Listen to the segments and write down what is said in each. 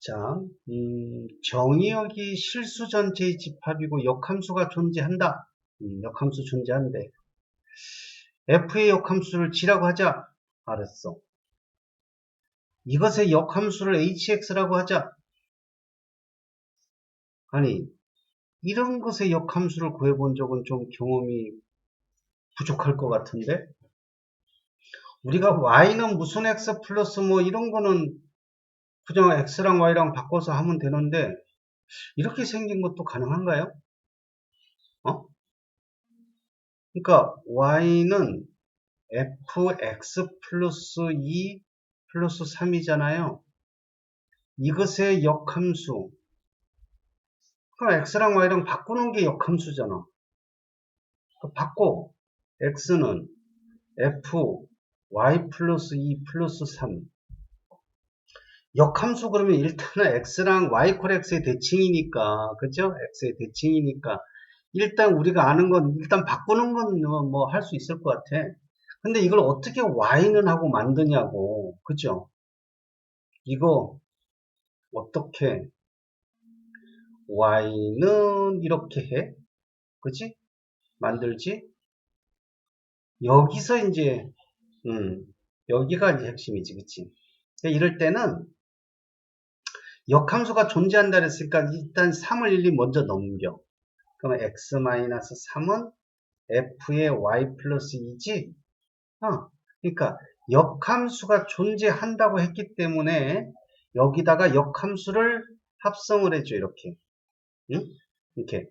자, 음, 정의역이 실수 전체의 집합이고 역함수가 존재한다. 음, 역함수 존재한대. f의 역함수를 g라고 하자. 알았어. 이것의 역함수를 hx라고 하자. 아니, 이런 것의 역함수를 구해본 적은 좀 경험이 부족할 것 같은데? 우리가 y는 무슨 x 플러스 뭐 이런 거는 그냥 x랑 y랑 바꿔서 하면 되는데 이렇게 생긴 것도 가능한가요? 어? 그러니까 y는 fx 플러스 2 플러스 3이잖아요. 이것의 역함수 그럼 x랑 y랑 바꾸는 게 역함수잖아. 바꿔 x는 f y 플러스 2 플러스 3 역함수 그러면 일단은 x랑 y 콜 x의 대칭이니까 그죠? x의 대칭이니까 일단 우리가 아는 건 일단 바꾸는 건 뭐 할 수 있을 것 같아. 근데 이걸 어떻게 y는 하고 만드냐고 그죠? 이거 어떻게 y는 이렇게 해? 그지? 만들지? 여기서 이제 음, 여기가 이제 핵심이지, 그치? 이럴 때는 역함수가 존재한다 그랬으니까 일단 3을 일리 먼저 넘겨. 그러면 x-3은 f의 y 플러스 2지? 어, 그러니까 역함수가 존재한다고 했기 때문에 여기다가 역함수를 합성을 해줘, 이렇게. 응? 이렇게.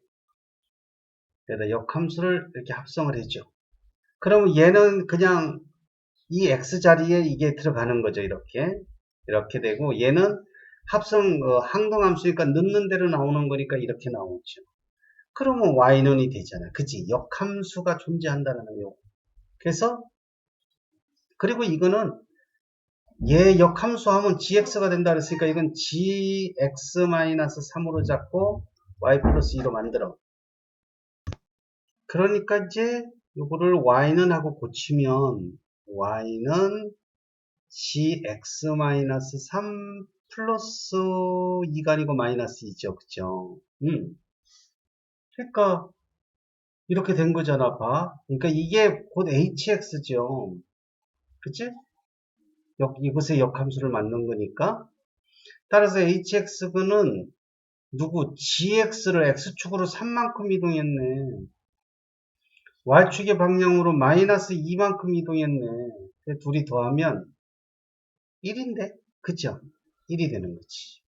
여기다 역함수를 이렇게 합성을 해줘. 그러면 얘는 그냥 이 x 자리에 이게 들어가는 거죠. 이렇게. 이렇게 되고 얘는 합성 어, 항동함수니까 넣는 대로 나오는 거니까 이렇게 나오죠. 그러면 y는이 되잖아. 그지? 역함수가 존재한다는 거. 그래서 그리고 이거는 얘 역함수 하면 gx가 된다 그랬으니까 이건 gx-3으로 잡고 y 플러스 2로 만들어. 그러니까 이제 이거를 y는 하고 고치면 y는 gx-3 플러스 2가 아니고 마이너스 2죠. 그죠? 음. 그러니까 이렇게 된 거잖아. 봐. 그러니까 이게 곧 hx죠. 그치? 역, 이것의 역함수를 맞는 거니까. 따라서 hx는 누구? gx를 x축으로 3만큼 이동했네. y축의 방향으로 마이너스 2만큼 이동했네. 둘이 더하면 1인데? 그죠? 1이 되는 거지.